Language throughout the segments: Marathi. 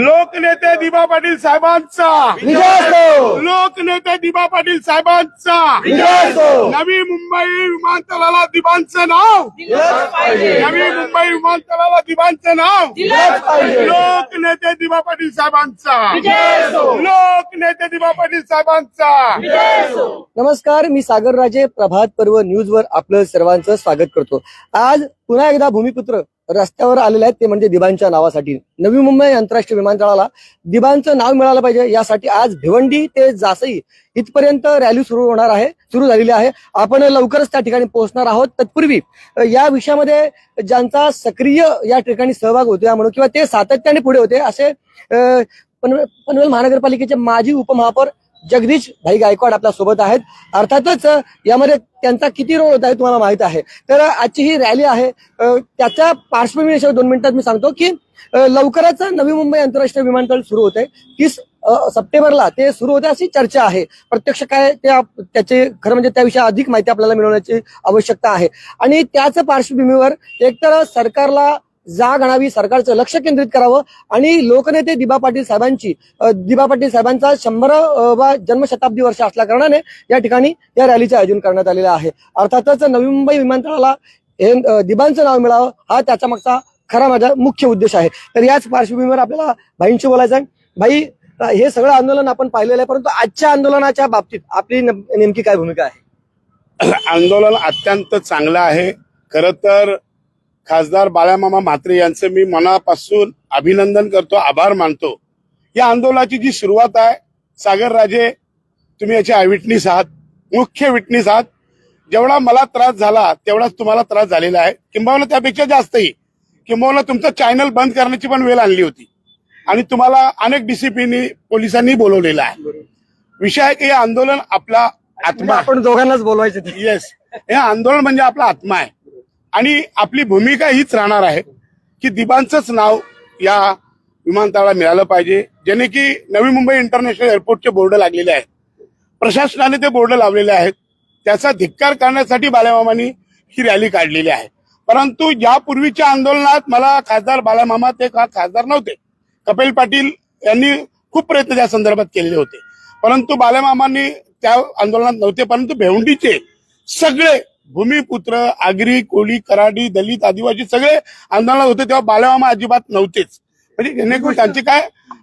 लोकनेते दिबा पाटील साहेबांचा. विजय असो लोकनेते दिबा पाटील साहेबांचा. विजय असो नवी मुंबई विमानतळाला दिबांचं नाव. नवी मुंबई विमानतळाला दिबांचं नाव. लोकनेते दिबा पाटील साहेबांचा. विजय असो लोकनेते दिबा पाटील साहेबांचा. विजय असो नमस्कार मी सागर राजे प्रभात पर्व न्यूज वर आपलं सर्वांचं स्वागत करतो. आज पुन्हा एकदा भूमिपुत्र रस्त्यावर आलेले आहेत ते म्हणजे दिबांच्या नावासाठी. नवी मुंबई आंतरराष्ट्रीय विमानतळाला दिबांचं नाव मिळालं पाहिजे. यासाठी आज भिवंडी ते जासई इथपर्यंत रॅली सुरू होणार आहे सुरू झालेली आहे. आपण लवकरच त्या ठिकाणी पोहोचणार आहोत. तत्पूर्वी या विषयामध्ये ज्यांचा सक्रिय या ठिकाणी सहभाग होतो म्हणून किंवा ते सातत्याने पुढे होते असे पनवेल पनवेल महानगरपालिकेचे माजी उपमहापौर जगदीश भाई गायकवाड आपल्यासोबत आहेत. अर्थातच यामध्ये त्यांचा किती रोल होता हे तुम्हाला माहीत आहे. तर आजची ही रॅली आहे. त्याच्या पार्श्वभूमीविषयी दोन मिनिटात मी सांगतो की लवकरच नवी मुंबई आंतरराष्ट्रीय विमानतळ सुरू होते. तीस सप्टेंबरला ते सुरू होते अशी चर्चा आहे. प्रत्यक्ष काय त्या त्याचे खरं म्हणजे त्याविषयी अधिक माहिती आपल्याला मिळवण्याची आवश्यकता आहे. आणि त्याच पार्श्वभूमीवर एकतर सरकारला जाग आणावी सरकारचं लक्ष केंद्रित करावं आणि लोकनेते दिबा पाटील साहेबांची दिबा पाटील साहेबांचा शंभर वा जन्मशताब्दी वर्ष असल्या कारणाने या ठिकाणी या रॅलीचे आयोजन करण्यात आलेलं आहे. अर्थातच नवी मुंबई विमानतळाला हे दिबांचं नाव मिळावं हा त्याचा मागचा खरा माझा मुख्य उद्देश आहे. तर याच पार्श्वभूमीवर आपल्याला भाईंशी बोलायचं आहे. भाई हे सगळं आंदोलन आपण पाहिलेलं आहे परंतु आजच्या आंदोलनाच्या बाबतीत आपली नेमकी काय भूमिका आहे? आंदोलन अत्यंत चांगलं आहे. खरं तर खासदार बाळामामा म्हात्रे यांचं मी मनापासून अभिनंदन करतो आभार मानतो. या आंदोलनाची जी सुरुवात आहे सागर राजे तुम्ही याचे आय विटनेस आहात मुख्य विटनेस आहात. जेवढा मला त्रास झाला तेवढाच तुम्हाला त्रास झालेला आहे. किंबहुना त्यापेक्षा जास्तही. किंबहुना तुमचं चॅनल बंद करण्याची पण वेळ आणली होती. आणि तुम्हाला अनेक डिसिप्लिनी पोलिसांनी बोलवलेलं आहे. विषय आहे की हे आंदोलन आपला आत्मा आपण दोघांनाच बोलवायचे. येस हे आंदोलन म्हणजे आपला आत्मा आहे. आणि आपली भूमिका हीच राहणार आहे की दिबांचंच नाव या विमानतळाला मिळालं पाहिजे ज्याने की नवी मुंबई इंटरनॅशनल एअरपोर्टचे बोर्ड लागलेले आहेत. प्रशासनाने ते बोर्ड लावलेले आहेत. त्याचा धिक्कार करण्यासाठी बालामामांनी ही रॅली काढलेली आहे. परंतु यापूर्वीच्या आंदोलनात मला खासदार बालामामा ते खासदार नव्हते. कपिल पाटील यांनी खूप प्रयत्न त्या संदर्भात केलेले होते. परंतु बालामामांनी त्या आंदोलनात नव्हते परंतु भेवंडीचे सगळे भूमिपुत्र आगरी कोळी कराडी दलित आदिवासी सगळे आंदोलनात होते तेव्हा बालमामा अजिबात नव्हतेच. म्हणजे जेणेकरून त्यांची काय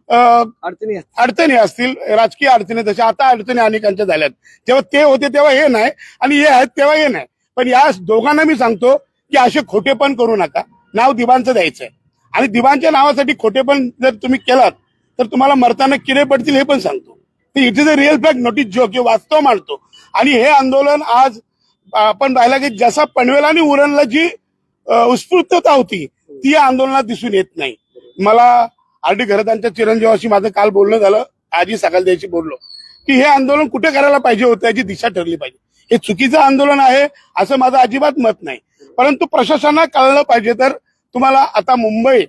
अडचणी. अडचणी असतील राजकीय अडचणी तशा आता अडचणी अनेकांच्या झाल्यात. जेव्हा ते होते तेव्हा हे नाही आणि हे आहेत तेव्हा हे नाही. पण या दोघांना मी सांगतो की असे खोटेपण करू नका. नाव दिबांचं द्यायचंय. आणि दिबांच्या नावासाठी खोटेपण जर तुम्ही केलात तर तुम्हाला मरताना किडे पडतील हे पण सांगतो. It is a real fact notice जो की वास्तव मांडतो. आणि हे आंदोलन आज आपण पाहिला की जसा पनवेल आणि उरणला जी उत्स्फूर्तता होती ती या आंदोलनात दिसून येत नाही. मला आर डी घरतांच्या चिरंजीवाशी माझं काल बोलणं झालं आजही सकाळ द्यायची बोललो की हे आंदोलन कुठे करायला पाहिजे होतं याची दिशा ठरली पाहिजे. हे चुकीचं आंदोलन आहे असं माझं अजिबात मत नाही. परंतु प्रशासनाला कळलं पाहिजे तर तुम्हाला आता मुंबई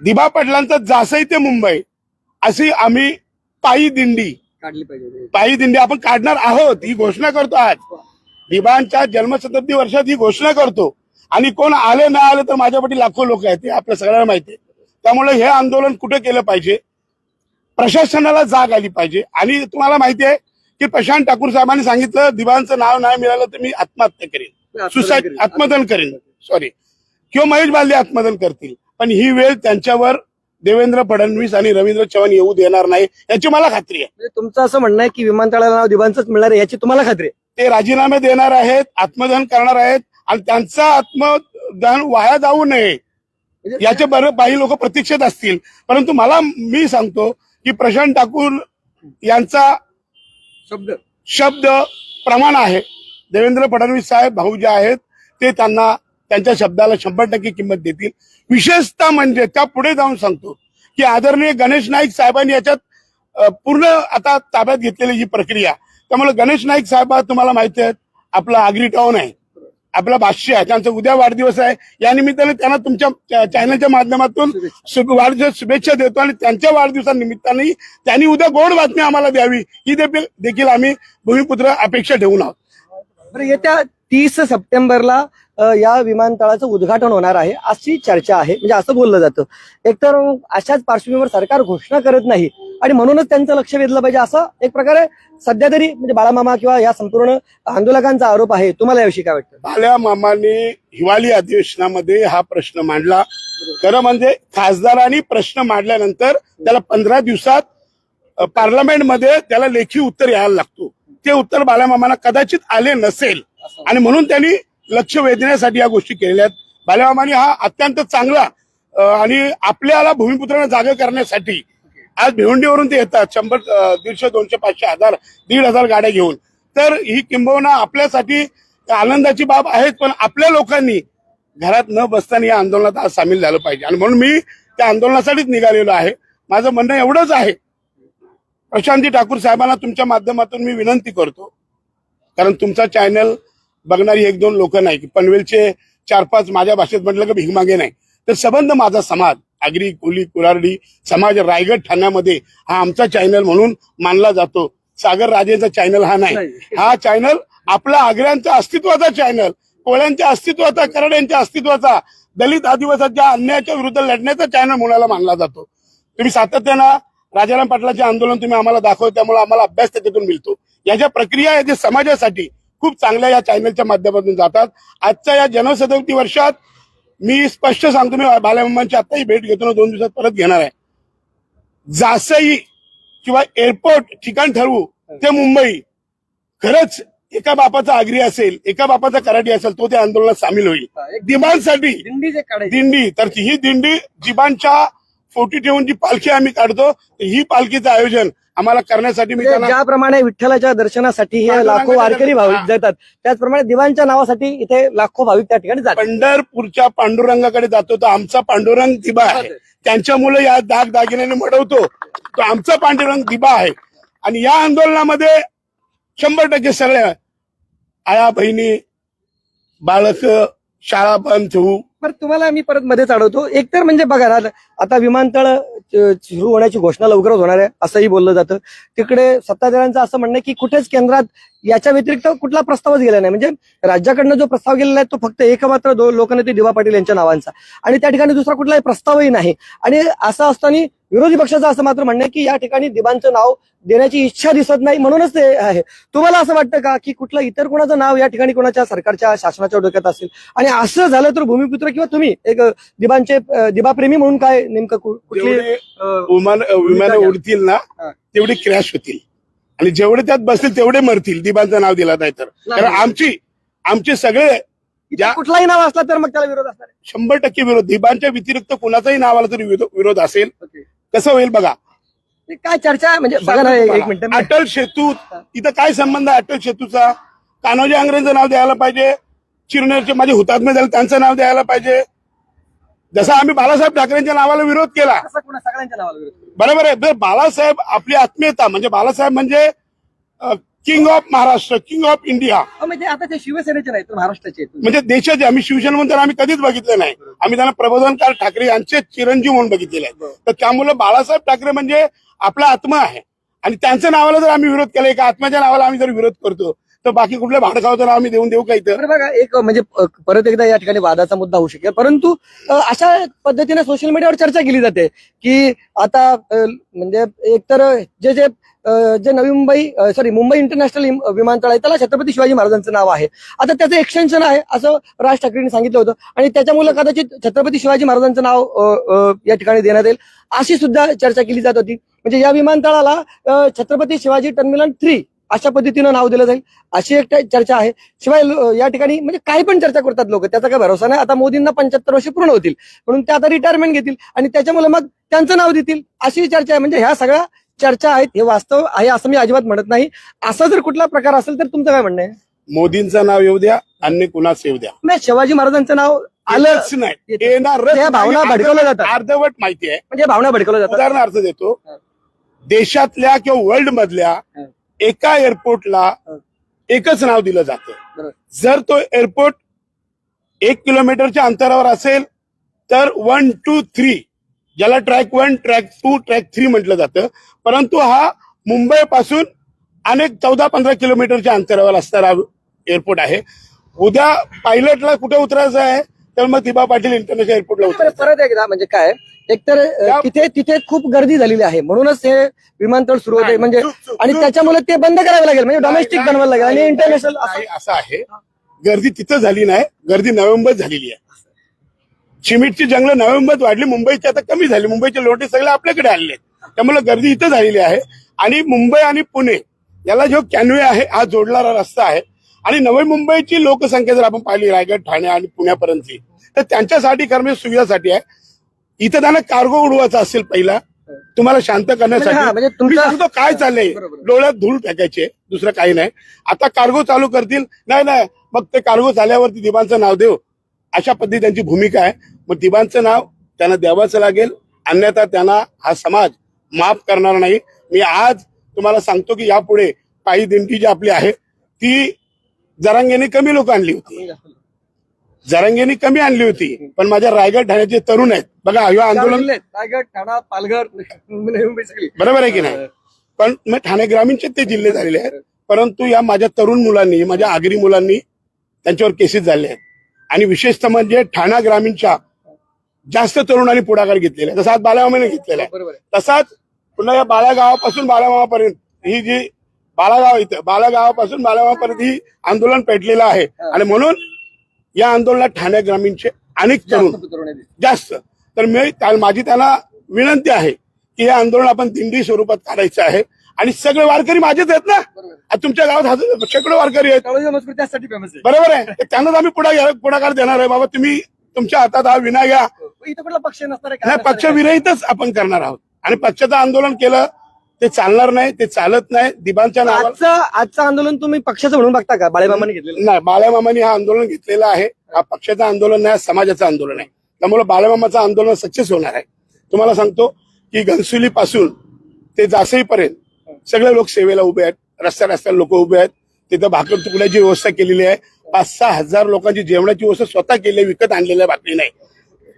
दिबा पाटलांचं जासई ते मुंबई अशी आम्ही पायी दिंडी काढली पाहिजे पायी दिंडी आपण काढणार आहोत ही घोषणा करतो आज. दिबांच्या जन्मशताब्दी वर्षात ही घोषणा करतो. आणि कोण आले ना आले तर माझ्यापटी लाखो लोक आहेत हे आपल्या सगळ्यांना माहिती आहे. त्यामुळे हे आंदोलन कुठे केलं पाहिजे? प्रशासनाला जाग आली पाहिजे. आणि तुम्हाला माहिती आहे की प्रशांत ठाकूर साहेबांनी सांगितलं दिबांचं नाव नाही मिळालं तर मी आत्महत्या करेन. सुसाईड आत्मदन करेन. सॉरी किंवा महेश बालदे आत्मदन करतील. पण ही वेळ त्यांच्यावर देवेंद्र फडणवीस आणि रवींद्र चव्हाण येऊ देणार नाही याची मला खात्री आहे. म्हणजे तुमचं असं म्हणणं आहे की विमानतळाला नाव दिबांचंच मिळणार आहे याची तुम्हाला खात्री आहे? ते राजीनामे देणार आहेत आत्मदहन करणार आहेत आणि त्यांचं आत्मदहन वाया जाऊ नये. म्हणजे याचे बरं काही लोक प्रतीक्षेत असतील. परंतु मला मी सांगतो की प्रशांत ठाकूर यांचा शब्द. शब्द प्रमाण आहे. देवेंद्र फडणवीस साहेब भाऊ जे आहेत ते त्यांना त्यांच्या शब्दाला शंभर टक्के किंमत देतील. विशेषतः म्हणजे त्या पुढे जाऊन सांगतो की आदरणीय गणेश नाईक साहेबांनी याच्यात पूर्ण आता ताब्यात घेतलेली ही प्रक्रिया त्यामुळे गणेश नाईक साहेब तुम्हाला माहिती आहेत आपला आगरी टाऊन आहे आपला भाष्य आहे त्यांचा उद्या वाढदिवस आहे. या निमित्ताने त्यांना तुमच्या चॅनलच्या माध्यमातून वाढदिवस शुभेच्छा देतो आणि त्यांच्या वाढदिवसानिमित्ताने त्यांनी उद्या गोड बातमी आम्हाला द्यावी. ही देखील देखील आम्ही भूमिपुत्र अपेक्षा ठेवून आहोत. येत्या तीस सप्टेंबरला या विमानतळाचं उद्घाटन होणार आहे अशी चर्चा आहे. म्हणजे असं बोललं जातं. एकतर अशाच पार्श्वभूमीवर सरकार घोषणा करत नाही आणि म्हणूनच त्यांचं लक्ष वेधलं पाहिजे असं एक प्रकारे सध्या तरी म्हणजे बाळामामा किंवा या संपूर्ण आंदोलकांचा आरोप आहे. तुम्हाला याविषयी काय वाटतं? बाल्या मामाने हिवाळी अधिवेशनामध्ये हा प्रश्न मांडला. खरं म्हणजे खासदारांनी प्रश्न मांडल्यानंतर त्याला पंधरा दिवसात पार्लमेंटमध्ये त्याला लेखी उत्तर यायला लागतो. ते उत्तर बाल्यामामांना कदाचित आले नसेल. आणि म्हणून त्यांनी लक्ष वेधण्यासाठी या गोष्टी केलेल्या आहेत. बाल्यामामांनी हा अत्यंत चांगला आणि आपल्याला भूमिपुत्रांना जागा करण्यासाठी आज भिवंडीवरून ते येतात. शंभर दीडशे दोनशे पाचशे हजार दीड हजार गाड्या घेऊन. तर ही किंबहुना आपल्यासाठी आनंदाची बाब आहेच पण आपल्या लोकांनी घरात न बसताना या आंदोलनात आज सामील झालं पाहिजे. आणि म्हणून मी त्या आंदोलनासाठीच निघालेलो आहे. माझं म्हणणं एवढंच आहे. प्रशांती ठाकूर साहेबांना तुमच्या माध्यमातून मी विनंती करतो. कारण तुमचा चॅनल बघणारी एक दोन लोक नाही. की पनवेलचे चार पाच माझ्या भाषेत म्हटलं की भिगमागे नाही. तर संबंध माझा समाज आगरी कोली कुरारडी समाज रायगड ठाण्यामध्ये हा आमचा चॅनल म्हणून मानला जातो. सागर राजेचा चॅनल हा नाही. हा चॅनल आपला आग्र्यांचा अस्तित्वाचा चॅनल कोळ्यांच्या अस्तित्वाचा करड्यांच्या अस्तित्वाचा दलित आदिवासाच्या अन्यायाच्या विरुद्ध लढण्याचा चॅनल मुलाला मानला जातो. तुम्ही सातत्यानं राजाराम पाटलाचे आंदोलन तुम्ही आम्हाला दाखवत त्यामुळे आम्हाला अभ्यास त्याच्यातून मिळतो. याच्या प्रक्रिया समाजासाठी खूप चांगल्या या चॅनलच्या माध्यमातून जातात. आजच्या या जनशताब्दी वर्षात मी स्पष्ट सांगतो मी बाल्यामांची आताही भेट घेतो ना दोन दिवसात परत घेणार आहे. जासई किंवा एअरपोर्ट ठिकाण ठरवू ते मुंबई. खरंच एका बापाचा आगरी असेल एका बापाचा कराडी असेल तो त्या आंदोलनात सामील होईल. दिमांसाठी दिंडी दिंडी तर ती- ही दिंडी जिबांच्या फोटी ठेवून जी पालखी आम्ही काढतो ही पालखीचं आयोजन आम्हाला करण्यासाठी मी म्हणजे त्यांना ज्याप्रमाणे विठ्ठलाच्या दर्शनासाठी हे लाखो वारकरी भाविक. जातात त्याचप्रमाणे दिवांच्या नावासाठी इथे लाखो भाविक त्या ठिकाणी जातात. पंढरपूरच्या पांडुरंगाकडे जातो तर आमचा पांडुरंग दिबा आहे. त्यांच्यामुळे या दाग दागिन्याने मडवतो. तो आमचा पांडुरंग दिबा आहे. आणि या आंदोलनामध्ये शंभर टक्के सगळ्या आया बहिणी बालक शाळा बंद होऊ पण तुम्हाला मी परत मध्येच अडवतो एकतर म्हणजे बघा ना आता विमानतळ सुरू होण्याची घोषणा लवकरच होणार आहे असंही बोललं जातं. तिकडे सत्ताधाऱ्यांचं असं म्हणणं की कुठेच केंद्रात याच्या व्यतिरिक्त कुठला प्रस्तावच गेला नाही. म्हणजे राज्याकडनं जो प्रस्ताव गेलेला आहे तो फक्त एकमात्र दोन लोकनेते दिवा पाटील यांच्या नावांचा. आणि त्या ठिकाणी दुसरा कुठलाही प्रस्तावही नाही. आणि असं असताना विरोधी पक्षाचं असं मात्र म्हणणं की या ठिकाणी दिबांचं नाव देण्याची इच्छा दिसत नाही म्हणूनच ते आहे. तुम्हाला असं वाटतं का की कुठलं इतर कोणाचं नाव या ठिकाणी कोणाच्या सरकारच्या शासनाच्या डोक्यात असेल? आणि असं झालं तर भूमिपुत्र किंवा तुम्ही एक दिबांचे दिबाप्रेमी म्हणून काय नेमकं कुठली विमान. उडतील ना. तेवढे क्रॅश होतील. आणि जेवढे त्यात बसतील तेवढे मरतील. दिबांचं नाव दिलं नाही तर. कारण आमची आमचे सगळे ज्या कुठलाही नाव असला तर मग त्याला विरोध असणार. शंभर टक्के विरोध. दिबांच्या व्यतिरिक्त कुणाचाही नाव आला तरी विरो- विरोध असेल. कसं होईल बघा. ते काय चर्चा आहे? म्हणजे बघा ना एक मिनिट अटल सेतू इथं काय संबंध आहे अटल सेतूचा? कान्होजी आंग्रेचं नाव द्यायला पाहिजे. चिरनेरचे माझे हुतात्मे झाले त्यांचं नाव द्यायला पाहिजे. जसं आम्ही बाळासाहेब ठाकरेंच्या नावाला विरोध केला. सगळ्यांच्या नावाला विरोध. बरोबर आहे. बाळासाहेब आपली आत्मीयता म्हणजे बाळासाहेब म्हणजे king of Maharashtra king of India अहो, म्हणजे आता ते शिवसेनेचे नाही तर महाराष्ट्राचे आहेत. म्हणजे देशाचे आम्ही शिवसेना म्हणून आम्ही कधीच बघितलं नाही. आम्ही त्यांना प्रबोधनकार ठाकरे यांचे चिरंजीव म्हणून बघितलेले आहेत. तर त्यामुळे बाळासाहेब ठाकरे म्हणजे आपला आत्मा आहे. आणि त्यांच्या नावाला जर आम्ही विरोध केला एका आत्म्याच्या नावाला आम्ही जर विरोध करतो तर बाकी कुठल्या भाडखावचं नाव आम्ही देऊन देऊ का इथं? बघा एक म्हणजे परत एकदा या ठिकाणी वादाचा मुद्दा होऊ शकेल. परंतु अशा पद्धतीने सोशल मीडियावर चर्चा केली जाते की आता म्हणजे एकतर जे जे जे नवी मुंबई सॉरी मुंबई इंटरनॅशनल विमानतळ आहे त्याला छत्रपती शिवाजी महाराजांचं नाव आहे. आता त्याचं एक्सटेन्शन आहे असं राज ठाकरेंनी सांगितलं होतं. आणि त्याच्यामुळे कदाचित छत्रपती शिवाजी महाराजांचं नाव या ठिकाणी देण्यात येईल. अशी सुद्धा चर्चा केली जात होती. म्हणजे या विमानतळाला छत्रपती शिवाजी टर्मिनल थ्री अशा पद्धतीनं नाव दिलं जाईल. अशी एक चर्चा आहे. शिवाय या ठिकाणी म्हणजे काही पण चर्चा करतात लोक त्याचा काही भरोसा नाही. आता मोदींना पंच्याहत्तर वर्ष पूर्ण होतील. म्हणून ते आता रिटायरमेंट घेतील आणि त्याच्यामुळे मग त्यांचं नाव देतील. अशी चर्चा आहे. म्हणजे ह्या सगळ्या चर्चा आहेत. हे वास्तव आहे असं मी अजिबात म्हणत नाही. असा जर कुठला प्रकार असेल तर तुमचं काय म्हणणं आहे? मोदींचं नाव येऊ द्या अन्य कुणाच येऊ द्या. नाही शिवाजी महाराजांचं नाव आलं. आलंच नाही. येणारच त्या भावना. भडकवल्या जातात. अर्धवट माहिती आहे. म्हणजे भावना भडकवल्या जातात. उदाहरणार्थ देतो. देशातल्या किंवा वर्ल्ड मधल्या. एका एअरपोर्टला. एकच नाव दिलं जातं. जर तो एअरपोर्ट एक किलोमीटरच्या अंतरावर असेल तर वन टू थ्री ज्याला track one track two track three म्हटलं जातं. परंतु हा मुंबई पासून अनेक चौदा पंधरा किलोमीटरच्या अंतरावर असणारा एअरपोर्ट आहे. उद्या पायलटला कुठे उतरायचं आहे तर मग दिबा पाटील इंटरनॅशनल एअरपोर्टला तर उतरायचं परत एकदा म्हणजे काय? एकतर तिथे तिथे खूप गर्दी झालेली आहे. म्हणूनच हे विमानतळ सुरू होते. म्हणजे आणि. त्याच्यामुळे ते बंद करावं लागेल. म्हणजे डोमेस्टिक बनवायला लागेल. आणि इंटरनॅशनल असं आहे. गर्दी तिथं झाली नाही. गर्दी नोव्हेंबरच झालेली आहे. चिमिटची जंगल नोव्हेंबरात वाढली. मुंबईची आता कमी झाली. मुंबईचे लोटे सगळे आपल्याकडे आलेले आहेत. त्यामुळे गर्दी इथं झालेली आहे. आणि मुंबई आणि पुणे याला जो कॅनवे आहे हा जोडणारा रस्ता आहे. आणि नवी मुंबईची लोकसंख्या जर आपण पाहिली रायगड ठाणे आणि पुण्यापर्यंतची तर त्यांच्यासाठी कर्म सुविधासाठी आहे. इथं त्यांना कार्गो उडवायचा असेल पहिला तुम्हाला शांत म्हणजे हा, म्हणजे करण्यासाठी मी सांगतो काय चाललंय. डोळ्यात धूळ टाकायचे दुसरं काही नाही. आता कार्गो चालू करतील. नाही नाही. मग ते कार्गो झाल्यावरती दिबांचं नाव देऊ. अशा पद्धती त्यांची भूमिका आहे. मग दिबांचं नाव त्यांना द्यावंच लागेल. अन्यथा त्यांना हा समाज माफ करणार नाही. मी आज तुम्हाला सांगतो की यापुढे पायी दिंडी जी आपली आहे ती जरांगेने कमी लोक आणली होती. जरांगेने कमी आणली होती पण माझ्या रायगड ठाण्याचे तरुण आहेत बघा हे आंदोलन रायगड ठाणा पालघर बरोबर आहे की नाही? पण मग ठाणे ग्रामीणचे ते जिल्हे झालेले आहेत परंतु या माझ्या तरुण मुलांनी माझ्या आगरी मुलांनी त्यांच्यावर केसेस झाले आहेत. आणि विशेषतः म्हणजे ठाणा ग्रामीणच्या जास्त तरुणांनी पुढाकार घेतलेला आहे. तसा आज बालामामाने घेतलेला आहे. तसाच पुन्हा या बाळागावापासून बालामामापर्यंत ही जी बाळागाव इथं बाळागावापासून बालामामापर्यंत ही आंदोलन पेटलेलं आहे. आणि म्हणून या आंदोलनात ठाणे ग्रामीणचे अनेक तरुण जास्त. तर मी काल माझी त्यांना विनंती आहे की हे आंदोलन आपण दिंडी स्वरूपात काढायचं आहे. आणि सगळे वारकरी माझेच आहेत ना. तुमच्या गावात शेकडो वारकरी आहेत. तळोजा मजकूर त्यासाठी फेमस आहे. बरोबर आहे. त्यांनाच आम्ही पुढा पुढाकार देणार आहे. बाबा तुम्ही तुमच्या हातात हा विना घ्या. इथं कुठला पक्ष नसणार आहे, काय नाही नसणार पक्ष आहे? विरहितच आपण करणार आहोत. आणि पक्षाचं आंदोलन केलं ते चालणार नाही ते चालत नाही. दिबांच्या नावाला आजचं आजचं आंदोलन तुम्ही पक्षाचं म्हणून बघता का? बाळेमामाने घेतलेलं. नाही बाळामामानी हा आंदोलन घेतलेलं आहे. हा पक्षाचं आंदोलन नाही समाजाचं आंदोलन आहे. त्यामुळे बाळामामाचं आंदोलन सक्सेस होणार आहे. तुम्हाला सांगतो की घनसुली पासून ते जासईपर्यंत सगळे लोक सेवेला उभे आहेत. रस्त्या रस्त्याला लोक उभे आहेत. तिथं भाकर तुकड्याची व्यवस्था केलेली आहे. पाच सहा हजार लोकांची जेवणाची व्यवस्था स्वतः केली आहे, विकत आणलेल्या भाकरी नाही.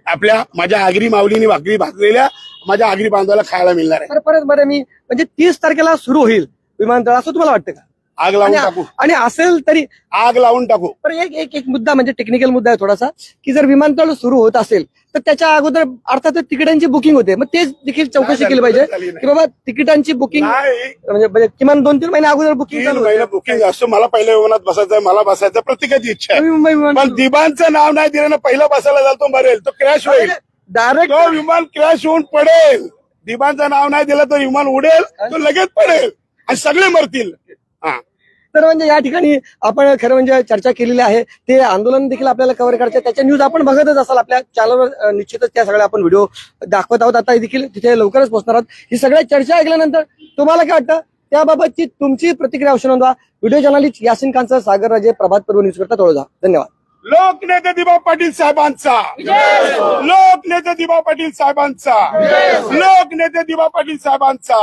आपल्या माझ्या आगरी माऊलीने भाकरी भाजलेल्या माझ्या आगरी बांधवाला खायला मिळणार आहे. तर परत बरं मी म्हणजे तीस तारखेला सुरू होईल विमानतळ असं तुम्हाला वाटतं का? आग लावून आणि टाकू. आणि असेल तरी आग लावून टाकू. पण एक एक एक मुद्दा म्हणजे टेक्निकल मुद्दा आहे थोडासा की जर विमानतळ सुरू होत असेल तर त्याच्या अगोदर अर्थात तिकिटांची बुकिंग होते. मग तेच देखील चौकशी केली पाहिजे नाही. की बाबा तिकिटांची बुकिंग नाही. म्हणजे म्हणजे किमान दोन तीन महिने अगोदर बुकिंग तीन चालू महिने बुकिंग असतो. मला पहिल्या विमानात बसायचं मला बसायचं प्रत्येकाची इच्छा आहे. नवी मुंबई पण दिबांचं नाव नाही दिलं ना पहिला बसायला जातो मरेल. तो क्रॅश होईल. डायरेक्ट तो विमान क्रॅश होऊन पडेल. दिबांचं नाव नाही दिलं तर विमान उडेल तो लगेच पडेल. आणि सगळे मरतील. हा. तर म्हणजे या ठिकाणी आपण खरं म्हणजे चर्चा केलेली आहे. ते आंदोलन देखील आपल्याला कव्हर करायचं. त्याच्या न्यूज आपण बघतच असाल आपल्या चॅनलवर निश्चितच त्या सगळ्या आपण व्हिडिओ दाखवत आहोत. आता देखील तिथे लवकरच पोहोचणार आहोत. ही सगळ्या चर्चा ऐकल्यानंतर तुम्हाला काय वाटतं? त्याबाबतची तुमची प्रतिक्रिया अवश्य नोंदवा. व्हिडिओ जर्नालिस्ट यासिन खानचं सागर राजे प्रभात पर्व न्यूज करता तोळजा धन्यवाद. लोकनेते दिबा पाटील साहेबांचा. लोकनेते दिबा पाटील साहेबांचा. लोकनेते दिबा पाटील साहेबांचा.